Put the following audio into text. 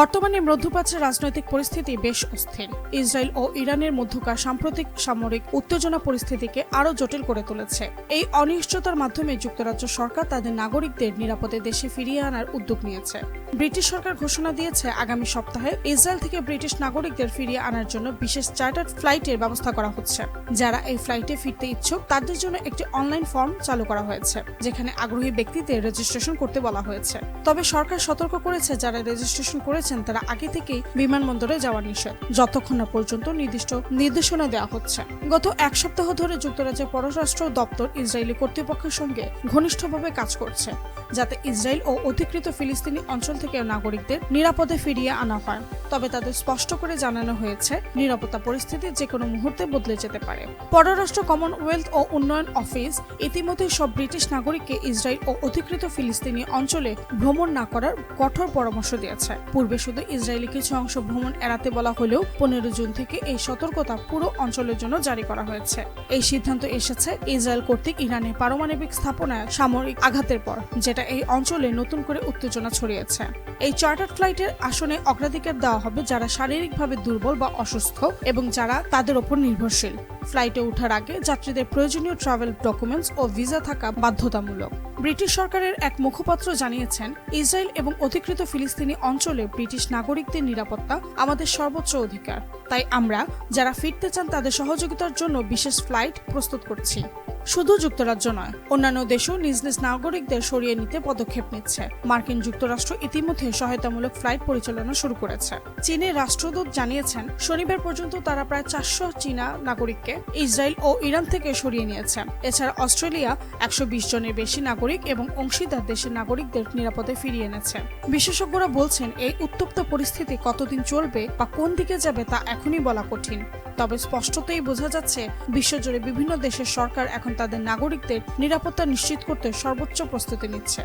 বর্তমানে মধ্যপ্রাচ্যের রাজনৈতিক পরিস্থিতি বেশ অস্থির। ইসরায়েল ও ইরানের মধ্যকার সাম্প্রতিক সামরিক উত্তেজনা পরিস্থিতিকে আরও জটিল করে তুলেছে। এই অনিশ্চয়তার মাধ্যমে যুক্তরাজ্য সরকার তাদের নাগরিকদের নিরাপদে দেশে ফিরিয়ে আনার উদ্যোগ নিয়েছে। ব্রিটিশ সরকার ঘোষণা দিয়েছে, আগামী সপ্তাহে ইসরায়েল থেকে ব্রিটিশ নাগরিকদের ফিরিয়ে আনার জন্য বিশেষ চার্টার্ড ফ্লাইটের ব্যবস্থা করা হচ্ছে। যারা এই ফ্লাইটে ফিরতে ইচ্ছুক, তাদের জন্য একটি অনলাইন ফর্ম চালু করা হয়েছে, যেখানে আগ্রহী ব্যক্তিদের রেজিস্ট্রেশন করতে বলা হয়েছে। তবে সরকার সতর্ক করেছে, যারা রেজিস্ট্রেশন করেছেন তারা আগে থেকেই বিমানবন্দরে যাওয়া নিষেধ, যতক্ষণ না পর্যন্ত নির্দিষ্ট নির্দেশনা দেওয়া হচ্ছে। গত এক সপ্তাহ ধরে যুক্তরাজ্যের পররাষ্ট্র দপ্তর ইসরায়েলি কর্তৃপক্ষের সঙ্গে ঘনিষ্ঠভাবে কাজ করছে। যাতে ইসরায়েল ও অধিকৃত ফিলিস্তিনি অঞ্চল থেকে নাগরিকদের নিরাপদে ফিরিয়ে আনা হয়। তবে তাদের স্পষ্ট করে জানানো হয়েছে, নিরাপত্তা পরিস্থিতি যে কোনো মুহূর্তে বদলে যেতে পারে। পররাষ্ট্র কমনওয়েলথ ও উন্নয়ন অফিস ইতিমধ্যে সব ব্রিটিশ নাগরিককে ইসরায়েল ও অধিকৃত ফিলিস্তিনি অঞ্চলে ভ্রমণ না করার কঠোর পরামর্শ দিয়েছে। পূর্বে শুধু ইসরায়েলি কিছু অংশ ভ্রমণ এড়াতে বলা হলেও পনেরো জুন থেকে এই সতর্কতা পুরো অঞ্চলের জন্য জারি করা হয়েছে। এই সিদ্ধান্ত এসেছে ইসরায়েল কর্তৃক ইরানে পারমাণবিক স্থাপনায় সামরিক আঘাতের পর, যেটা এই অঞ্চলে নতুন করে উত্তেজনা ছড়িয়েছে। এই চার্টার ফ্লাইটের আসনে অগ্রাধিকার দেওয়া হবে যারা শারীরিকভাবে দুর্বল বা অসুস্থ এবং যারা তাদের ওপর নির্ভরশীল। ফ্লাইটে ওঠার আগে যাত্রীদের প্রয়োজনীয় ট্রাভেল ডকুমেন্টস ও ভিসা থাকা বাধ্যতামূলক। ব্রিটিশ সরকারের এক মুখপাত্র জানিয়েছেন, ইসরায়েল এবং অধিকৃত ফিলিস্তিনি অঞ্চলে ব্রিটিশ নাগরিকদের নিরাপত্তা আমাদের সর্বোচ্চ অধিকার। তাই আমরা, যারা ফিরতে চান তাদের সহযোগিতার জন্য বিশেষ ফ্লাইট প্রস্তুত করছি। শুধু যুক্তরাজ্য নয়, অন্যান্য দেশও নিজ নিজ নাগরিকদের সরিয়ে নিতে পদক্ষেপ নিচ্ছে। মার্কিন যুক্তরাষ্ট্র ইতিমধ্যে সহায়তামূলক ফ্লাইট পরিচালনা শুরু করেছে। চীনের রাষ্ট্রদূত জানিয়েছেন, শনিবার পর্যন্ত তারা প্রায় চারশো চীনা নাগরিককে ইসরায়েল ও ইরান থেকে সরিয়ে নিয়েছে। এছাড়া অস্ট্রেলিয়া একশো বিশ জনের বেশি নাগরিক এবং অংশীদার দেশের নাগরিকদের নিরাপদে ফিরিয়ে এনেছে। বিশেষজ্ঞরা বলছেন, এই উত্তপ্ত পরিস্থিতি কতদিন চলবে বা কোন দিকে যাবে তা এখনই বলা কঠিন। তবে স্পষ্টতই বোঝা যাচ্ছে, বিশ্বজুড়ে বিভিন্ন দেশের সরকার এখন তাদের নাগরিকদের নিরাপত্তা নিশ্চিত করতে সর্বোচ্চ প্রস্তুতি নিচ্ছে।